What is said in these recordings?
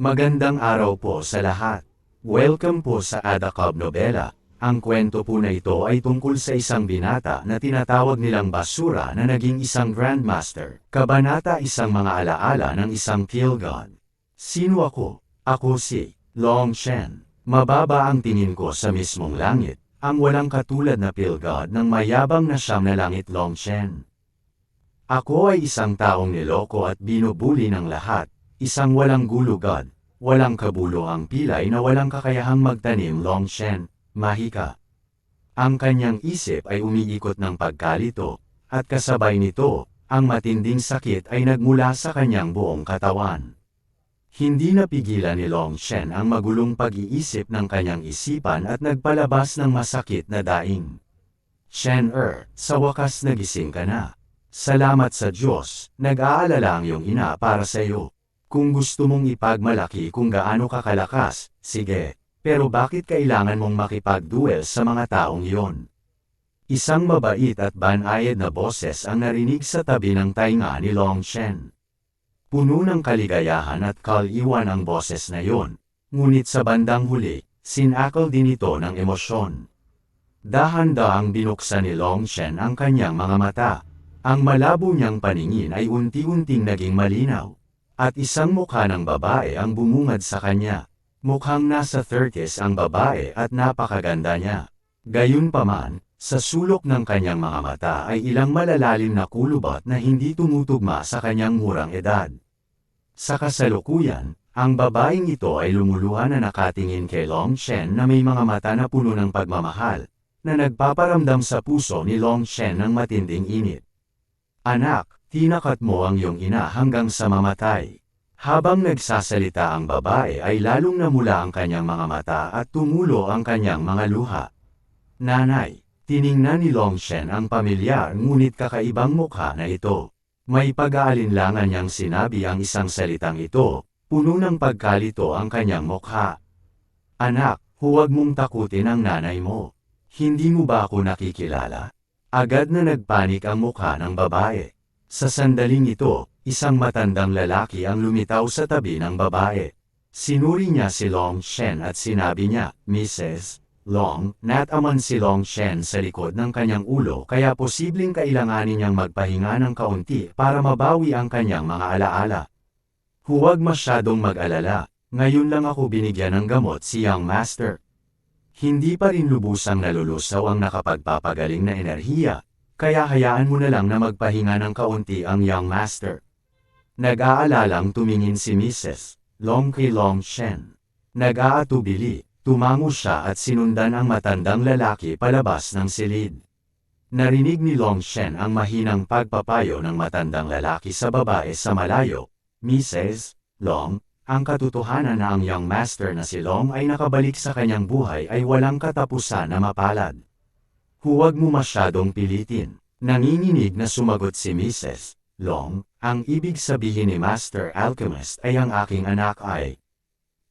Magandang araw po sa lahat. Welcome po sa Ada Cobb Novela. Ang kwento po na ito ay tungkol sa isang binata na tinatawag nilang basura na naging isang Grandmaster. Kabanata isang mga alaala ng isang Kill God. Sino ako? Ako si Long Shen. Mababa ang tingin ko sa mismong langit. Ang walang katulad na Pill God ng mayabang na siyam na langit Long Shen. Ako ay isang taong niloko at binubuli ng lahat, isang walang gulo God, walang kabulo ang pilay na walang kakayahang magtanim Long Shen, mahika. Ang kanyang isip ay umiikot ng pagkalito, at kasabay nito, ang matinding sakit ay nagmula sa kanyang buong katawan. Hindi napigilan ni Long Shen ang magulong pag-iisip ng kanyang isipan at nagpalabas ng masakit na daing. Shen Er, sa wakas nagising ka na. Salamat sa Diyos, nag-aalala ang iyong ina para sa iyo. Kung gusto mong ipagmalaki kung gaano ka kalakas, sige, pero bakit kailangan mong makipag-duel sa mga taong iyon? Isang mabait at banayad na boses ang narinig sa tabi ng tainga ni Long Shen. Puno ng kaligayahan at kaliwan ang boses na yon, ngunit sa bandang huli, sinakal din ito ng emosyon. Dahan-daang binuksan ni Long Shen ang kanyang mga mata. Ang malabo niyang paningin ay unti-unting naging malinaw. At isang mukha ng babae ang bumungad sa kanya. Mukhang nasa 30s ang babae at napakaganda niya. Gayunpaman, sa sulok ng kanyang mga mata ay ilang malalalim na kulubat na hindi tumutugma sa kanyang murang edad. Sa kasalukuyan, ang babaeng ito ay lumuluhan na nakatingin kay Long Shen na may mga mata na puno ng pagmamahal, na nagpaparamdam sa puso ni Long Shen ng matinding init. Anak, tinakat mo ang iyong ina hanggang sa mamatay. Habang nagsasalita ang babae ay lalong namula ang kanyang mga mata at tumulo ang kanyang mga luha. Nanay, tiningnan ni Long Shen ang pamilyar ngunit kakaibang mukha na ito. May pag-aalinlangan niyang sinabi ang isang salitang ito, puno ng pagkalito ang kanyang mukha. Anak, huwag mong takutin ang nanay mo. Hindi mo ba ako nakikilala? Agad na nagpanik ang mukha ng babae. Sa sandaling ito, isang matandang lalaki ang lumitaw sa tabi ng babae. Sinuri niya si Long Shen at sinabi niya, Mrs. Long, nataman si Long Shen sa likod ng kanyang ulo kaya posibleng kailanganin niyang magpahinga ng kaunti para mabawi ang kanyang mga alaala. Huwag masyadong mag-alala, ngayon lang ako binigyan ng gamot si Young Master. Hindi pa rin lubusang nalulusaw ang nakapagpapagaling na enerhiya, kaya hayaan mo na lang na magpahinga ng kaunti ang Young Master. Nag-aalalang tumingin si Mrs. Long Long Shen. Nag-aatubili, tumango siya at sinundan ang matandang lalaki palabas ng silid. Narinig ni Long Shen ang mahinang pagpapayo ng matandang lalaki sa babae sa malayo. Mrs. Long, ang katotohanan na ang young master na si Long ay nakabalik sa kanyang buhay ay walang katapusan na mapalad. Huwag mo masyadong pilitin. Nanginginig na sumagot si Mrs. Long, ang ibig sabihin ni Master Alchemist ay ang aking anak ay.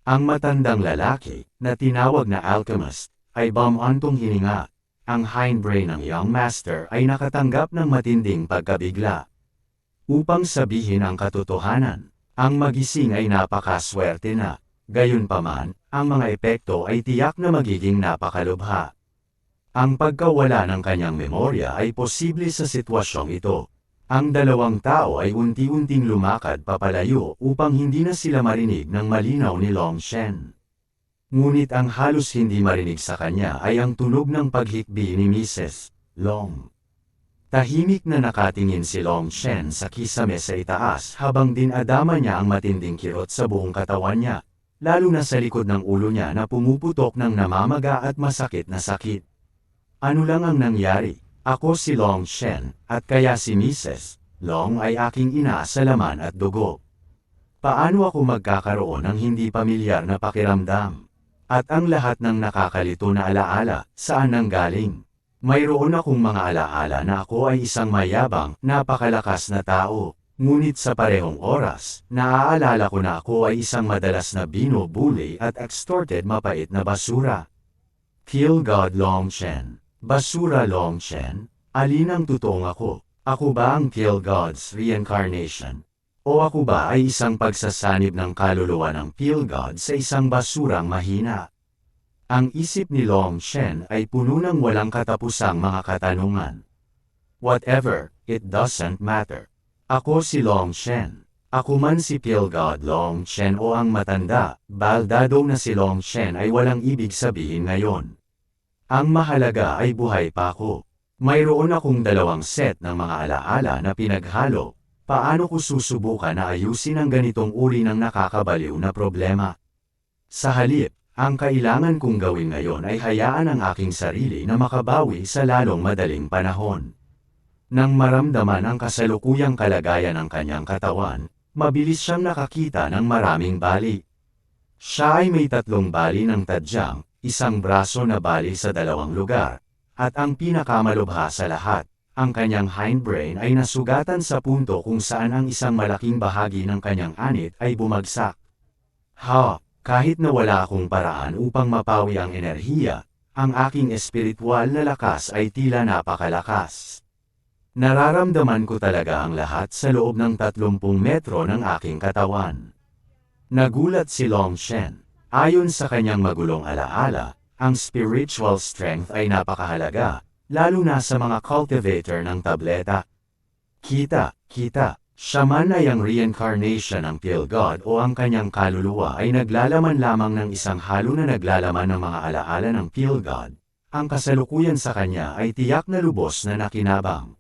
Ang matandang lalaki, na tinawag na Alchemist, ay bumantong hininga. Ang hindbrain ng young master ay nakatanggap ng matinding pagkabigla. Upang sabihin ang katotohanan, ang magising ay napakaswerte na. Gayunpaman, ang mga epekto ay tiyak na magiging napakalubha. Ang pagkawala ng kanyang memorya ay posible sa sitwasyong ito. Ang dalawang tao ay unti-unting lumakad papalayo upang hindi na sila marinig ng malinaw ni Long Shen. Ngunit ang halos hindi marinig sa kanya ay ang tunog ng paghikbi ni Mrs. Long. Tahimik na nakatingin si Long Shen sa kisame sa itaas habang dinadama niya ang matinding kirot sa buong katawan niya, lalo na sa likod ng ulo niya na pumuputok ng namamaga at masakit na sakit. Ano lang ang nangyari? Ako si Long Shen, at kaya si Mrs. Long ay aking ina sa laman at dugo. Paano ako magkakaroon ng hindi pamilyar na pakiramdam? At ang lahat ng nakakalito na alaala, saan nang galing? Mayroon akong mga alaala na ako ay isang mayabang, napakalakas na tao. Ngunit sa parehong oras, naaalala ko na ako ay isang madalas na binubuli at extorted mapait na basura. Kill God Long Shen Basura Long Shen, alin ang totoong ako? Ako ba ang Kill God's reincarnation? O ako ba ay isang pagsasanib ng kaluluwa ng Peel God sa isang basurang mahina? Ang isip ni Long Shen ay puno ng walang katapusang mga katanungan. Whatever, it doesn't matter. Ako si Long Shen. Ako man si Peel God Long Shen o ang matanda, baldado na si Long Shen ay walang ibig sabihin ngayon. Ang mahalaga ay buhay pa ako. Mayroon akong dalawang set ng mga alaala na pinaghalo, paano ko susubukan na ayusin ang ganitong uri ng nakakabaliw na problema. Sa halip, ang kailangan kong gawin ngayon ay hayaan ang aking sarili na makabawi sa lalong madaling panahon. Nang maramdaman ang kasalukuyang kalagayan ng kanyang katawan, mabilis siyang nakakita ng maraming bali. Siya ay may tatlong bali ng tadyang, isang braso na bali sa dalawang lugar, at ang pinakamalubha sa lahat, ang kanyang hindbrain ay nasugatan sa punto kung saan ang isang malaking bahagi ng kanyang anit ay bumagsak. Ha, kahit na wala akong paraan upang mapawi ang enerhiya, ang aking espiritual na lakas ay tila napakalakas. Nararamdaman ko talaga ang lahat sa loob ng 30 metro ng aking katawan. Nagulat si Long Shen. Ayon sa kanyang magulong alaala, ang spiritual strength ay napakahalaga, lalo na sa mga cultivator ng tableta. Kita, kita, siya man ay ang reincarnation ng Pale God o ang kanyang kaluluwa ay naglalaman lamang ng isang halo na naglalaman ng mga alaala ng Pale God. Ang kasalukuyan sa kanya ay tiyak na lubos na nakinabang.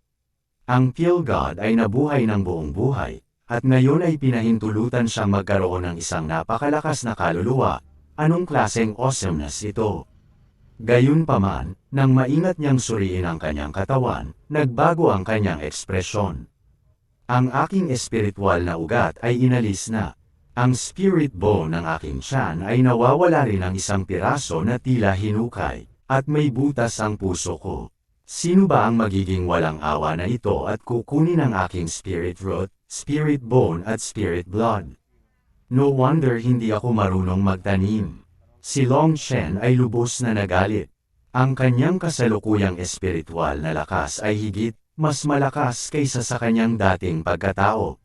Ang Pale God ay nabuhay ng buong buhay, at ngayon ay pinahintulutan siyang magkaroon ng isang napakalakas na kaluluwa. Anong klaseng awesomeness ito? Gayunpaman, nang maingat niyang suriin ang kanyang katawan, nagbago ang kanyang ekspresyon. Ang aking espiritual na ugat ay inalis na. Ang spirit bone ng aking tiyan ay nawawala rin ng isang piraso na tila hinukay, at may butas ang puso ko. Sino ba ang magiging walang awa na ito at kukunin ang aking spirit root, spirit bone at spirit blood? No wonder hindi ako marunong magtanim. Si Long Shen ay lubos na nagalit. Ang kanyang kasalukuyang espiritual na lakas ay higit, mas malakas kaysa sa kanyang dating pagkatao.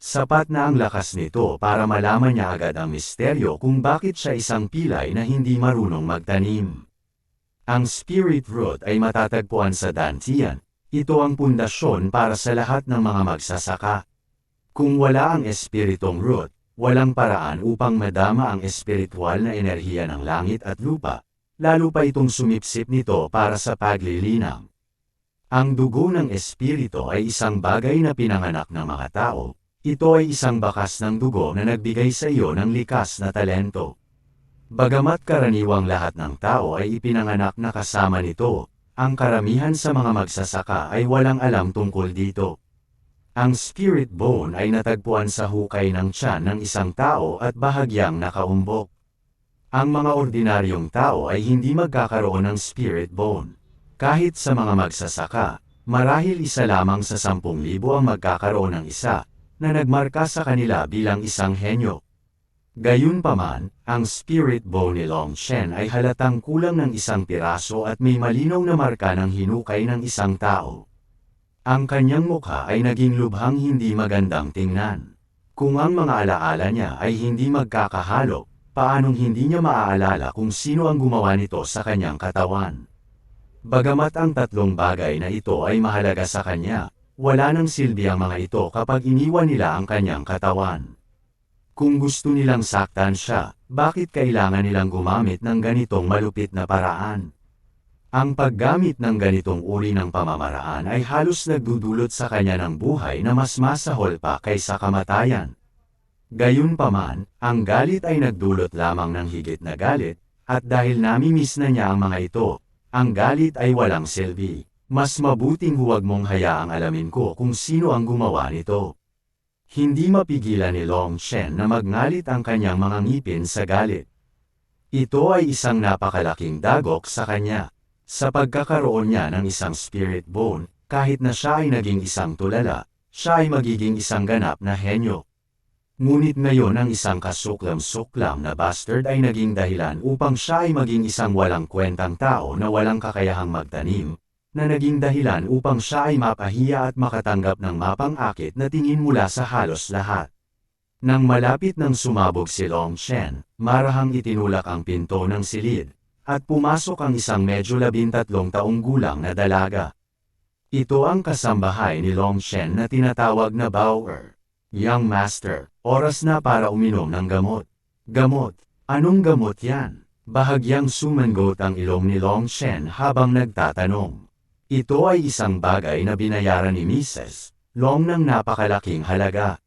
Sapat na ang lakas nito para malaman niya agad ang misteryo kung bakit siya isang pilay na hindi marunong magtanim. Ang spirit root ay matatagpuan sa Dantian. Ito ang pundasyon para sa lahat ng mga magsasaka. Kung wala ang espiritong root, walang paraan upang madama ang espiritual na enerhiya ng langit at lupa, lalo pa itong sumipsip nito para sa paglilinang. Ang dugo ng espiritu ay isang bagay na pinanganak ng mga tao, ito ay isang bakas ng dugo na nagbigay sa iyo ng likas na talento. Bagamat karaniwang lahat ng tao ay ipinanganak na kasama nito, ang karamihan sa mga magsasaka ay walang alam tungkol dito. Ang spirit bone ay natagpuan sa hukay ng tiyan ng isang tao at bahagyang nakaumbok. Ang mga ordinaryong tao ay hindi magkakaroon ng spirit bone. Kahit sa mga magsasaka, marahil isa lamang sa 10,000 ang magkakaroon ng isa, na nagmarka sa kanila bilang isang henyo. Gayunpaman, ang spirit bone ni Long Shen ay halatang kulang ng isang piraso at may malinaw na marka ng hinukay ng isang tao. Ang kanyang mukha ay naging lubhang hindi magandang tingnan. Kung ang mga alaala niya ay hindi magkakahalo, paanong hindi niya maaalala kung sino ang gumawa nito sa kanyang katawan? Bagamat ang tatlong bagay na ito ay mahalaga sa kanya, wala nang silbi ang mga ito kapag iniwan nila ang kanyang katawan. Kung gusto nilang saktan siya, bakit kailangan nilang gumamit ng ganitong malupit na paraan? Ang paggamit ng ganitong uri ng pamamaraan ay halos nagdudulot sa kanya ng buhay na mas masahol pa kaysa kamatayan. Gayunpaman, ang galit ay nagdulot lamang ng higit na galit, at dahil namimiss na niya ang mga ito, ang galit ay walang silbi. Mas mabuting huwag mong hayaang alamin ko kung sino ang gumawa nito. Hindi mapigilan ni Long Shen na magngalit ang kanyang mga ngipin sa galit. Ito ay isang napakalaking dagok sa kanya. Sa pagkakaroon niya ng isang spirit bone, kahit na siya ay naging isang tulala, siya ay magiging isang ganap na henyo. Ngunit ngayon ang isang kasuklam-suklam na bastard ay naging dahilan upang siya ay maging isang walang kwentang tao na walang kakayahang magtanim, na naging dahilan upang siya ay mapahiya at makatanggap ng mapang-akit na tingin mula sa halos lahat. Nang malapit nang sumabog si Long Shen, marahang itinulak ang pinto ng silid, at pumasok ang isang medyo labintatlong taong gulang na dalaga. Ito ang kasambahay ni Long Shen na tinatawag na Bauer. Young Master, oras na para uminom ng gamot. Gamot, anong gamot yan? Bahagyang sumangot ang ilong ni Long Shen habang nagtatanong. Ito ay isang bagay na binayaran ni Mrs. Long ng napakalaking halaga.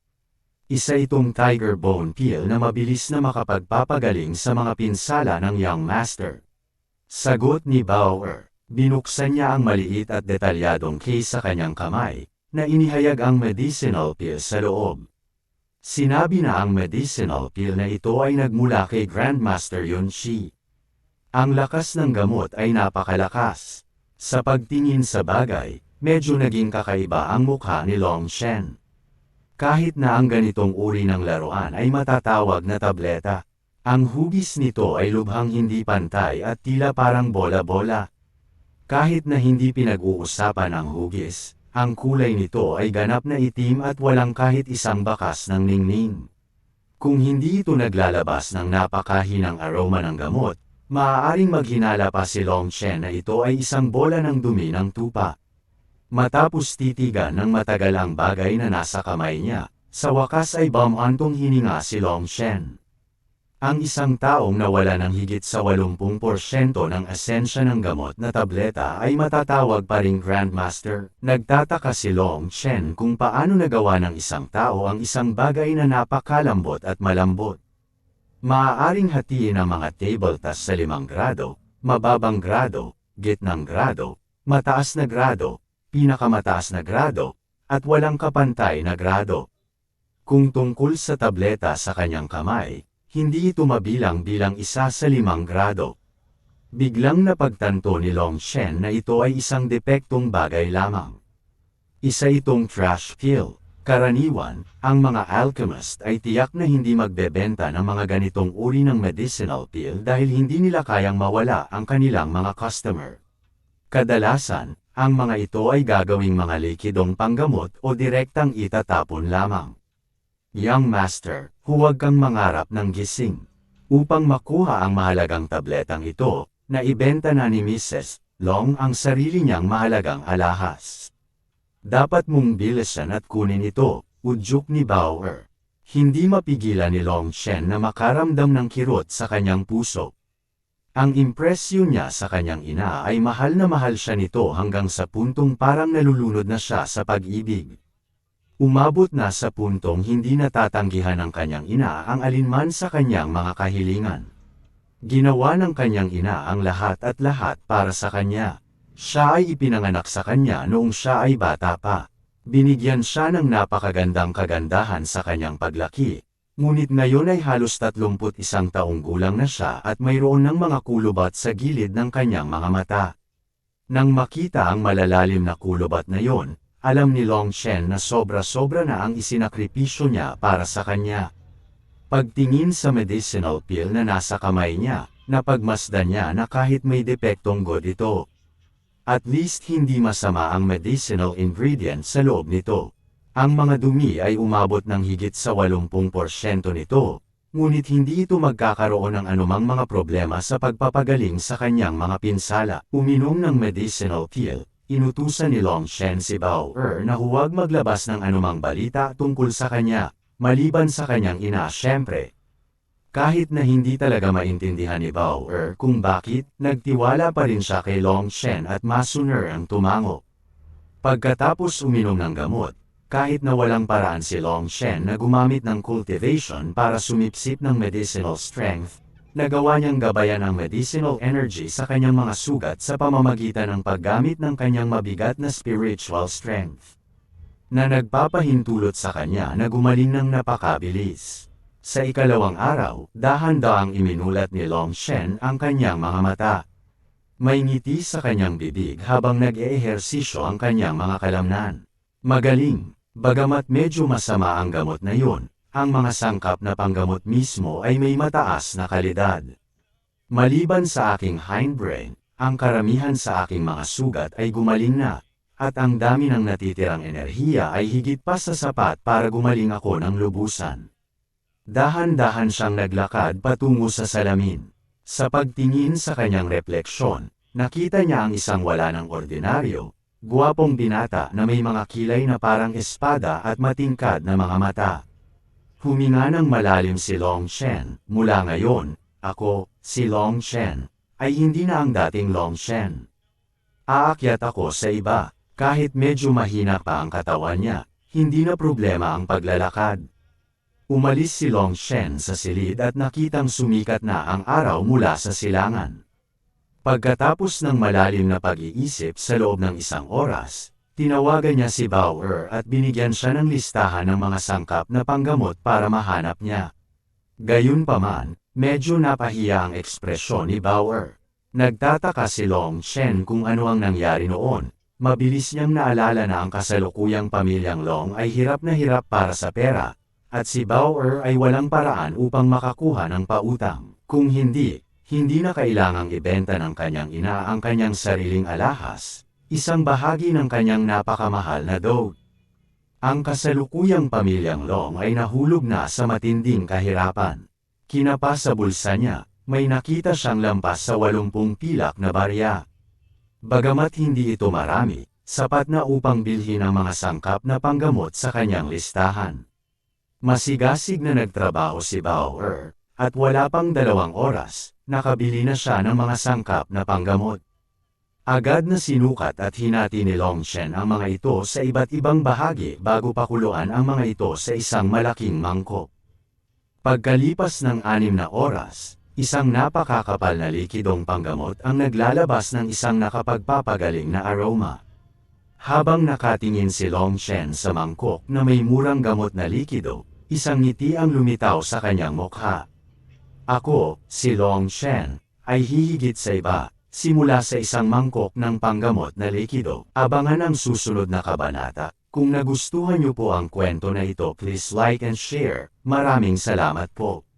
Isa itong tiger bone peel na mabilis na makapagpapagaling sa mga pinsala ng Young Master. Sagot ni Bauer, binuksan niya ang maliit at detalyadong case sa kanyang kamay, na inihayag ang medicinal pill sa loob. Sinabi na ang medicinal pill na ito ay nagmula kay Grandmaster Yun Shi. Ang lakas ng gamot ay napakalakas. Sa pagtingin sa bagay, medyo naging kakaiba ang mukha ni Long Shen. Kahit na ang ganitong uri ng laruan ay matatawag na tableta, ang hugis nito ay lubhang hindi pantay at tila parang bola-bola. Kahit na hindi pinag-uusapan ang hugis, ang kulay nito ay ganap na itim at walang kahit isang bakas ng ningning. Kung hindi ito naglalabas ng napakahinang aroma ng gamot, maaaring maghinala pa si Long Chen na ito ay isang bola ng dumi ng tupa. Matapos titigan ng matagal ang bagay na nasa kamay niya, sa wakas ay bamantong hininga si Long Shen. Ang isang taong nawala ng higit sa 80% ng asensya ng gamot na tableta ay matatawag pa ring Grandmaster. Nagtataka si Long Chen kung paano nagawa ng isang tao ang isang bagay na napakalambot at malambot. Maaaring hatiin ang mga table tas sa limang grado, mababang grado, gitnang grado, mataas na grado, pinakamataas na grado, at walang kapantay na grado. Kung tungkol sa tableta sa kanyang kamay, hindi ito mabilang bilang isa sa limang grado. Biglang napagtanto ni Long Shen na ito ay isang depektong bagay lamang. Isa itong trash pill. Karaniwan, ang mga alchemist ay tiyak na hindi magbebenta ng mga ganitong uri ng medicinal pill dahil hindi nila kayang mawala ang kanilang mga customer. Kadalasan, ang mga ito ay gagawing mga likidong panggamot o direktang itatapon lamang. Young Master, huwag kang mangarap ng gising. Upang makuha ang mahalagang tabletang ito, na ibenta na ni Mrs. Long ang sarili niyang mahalagang alahas. Dapat mong bilisan at kunin ito, udyok ni Bauer. Hindi mapigilan ni Long Chen na makaramdam ng kirot sa kanyang puso. Ang impresyon niya sa kanyang ina ay mahal na mahal siya nito hanggang sa puntong parang nalulunod na siya sa pag-ibig. Umabot na sa puntong hindi natatanggihan ng kanyang ina ang alinman sa kanyang mga kahilingan. Ginawa ng kanyang ina ang lahat at lahat para sa kanya. Siya ay ipinanganak sa kanya noong siya ay bata pa. Binigyan siya ng napakagandang kagandahan sa kanyang paglaki. Ngunit ngayon ay halos 31 taong gulang na siya at mayroon ng mga kulubat sa gilid ng kanyang mga mata. Nang makita ang malalalim na kulubat na yon, alam ni Long Shen na sobra-sobra na ang isinakripisyo niya para sa kanya. Pagtingin sa medicinal pill na nasa kamay niya, napagmasdan niya na kahit may depektong god ito. At least hindi masama ang medicinal ingredient sa loob nito. Ang mga dumi ay umabot ng higit sa 80% nito, ngunit hindi ito magkakaroon ng anumang mga problema sa pagpapagaling sa kanyang mga pinsala. Uminom ng medicinal pill, Inutusan ni Long Shen si Bao Er na huwag maglabas ng anumang balita tungkol sa kanya, maliban sa kanyang ina syempre. Kahit na hindi talaga maintindihan ni Bao Er kung bakit, nagtiwala pa rin siya kay Long Shen at masuner ang tumango. Pagkatapos uminom ng gamot, kahit na walang paraan si Long Shen na gumamit ng cultivation para sumipsip ng medicinal strength, Nagawa niyang gabayan ang medicinal energy sa kanyang mga sugat sa pamamagitan ng paggamit ng kanyang mabigat na spiritual strength. Na nagpapahintulot sa kanya na gumaling ng napakabilis. Sa ikalawang araw, dahan-daang iminulat ni Long Shen ang kanyang mga mata. May ngiti sa kanyang bibig habang nag-eehersisyo ang kanyang mga kalamnan. Magaling, bagamat medyo masama ang gamot na yun, ang mga sangkap na panggamot mismo ay may mataas na kalidad. Maliban sa aking hindbrain, ang karamihan sa aking mga sugat ay gumaling na, at ang dami ng natitirang enerhiya ay higit pa sa sapat para gumaling ako ng lubusan. Dahan-dahan siyang naglakad patungo sa salamin. Sa pagtingin sa kanyang refleksyon, nakita niya ang isang wala ng ordinaryo, guwapong binata na may mga kilay na parang espada at matingkad na mga mata. Huminga ng malalim si Long Shen, mula ngayon, ako, si Long Shen, ay hindi na ang dating Long Shen. Aakyat ako sa iba, kahit medyo mahina pa ang katawan niya, hindi na problema ang paglalakad. Umalis si Long Shen sa silid at nakitang sumikat na ang araw mula sa silangan. Pagkatapos ng malalim na pag-iisip sa loob ng isang oras, tinawagan niya si Bauer at binigyan siya ng listahan ng mga sangkap na panggamot para mahanap niya. Gayunpaman, medyo napahiya ang ekspresyon ni Bauer. Nagtataka si Long Shen kung ano ang nangyari noon, Mabilis niyang naalala na ang kasalukuyang pamilyang Long ay hirap na hirap para sa pera, at si Bauer ay walang paraan upang makakuha ng pautang. Kung hindi, hindi na kailangang ibenta ng kanyang ina ang kanyang sariling alahas, isang bahagi ng kanyang napakamahal na dog. Ang kasalukuyang pamilyang Long ay nahulog na sa matinding kahirapan. Kinapa sa bulsa niya, may nakita siyang lampas sa 80 pilak na barya. Bagamat hindi ito marami, sapat na upang bilhin ang mga sangkap na panggamot sa kanyang listahan. Masigasig na nagtrabaho si Bauer, at wala pang dalawang oras, nakabili na siya ng mga sangkap na panggamot. Agad na sinukat at hinati ni Longshen ang mga ito sa iba't ibang bahagi bago pakuluan ang mga ito sa isang malaking mangkok. Pagkalipas ng anim na oras, Isang napakakapal na likidong panggamot ang naglalabas ng isang nakapagpapagaling na aroma. Habang nakatingin si Long Shen sa mangkok na may murang gamot na likido, isang ngiti ang lumitaw sa kanyang mukha. Ako, si Long Shen, ay hihigit sa iba, simula sa isang mangkok ng panggamot na likido. Abangan ang susunod na kabanata. Kung nagustuhan niyo po ang kwento na ito please like and share. Maraming salamat po.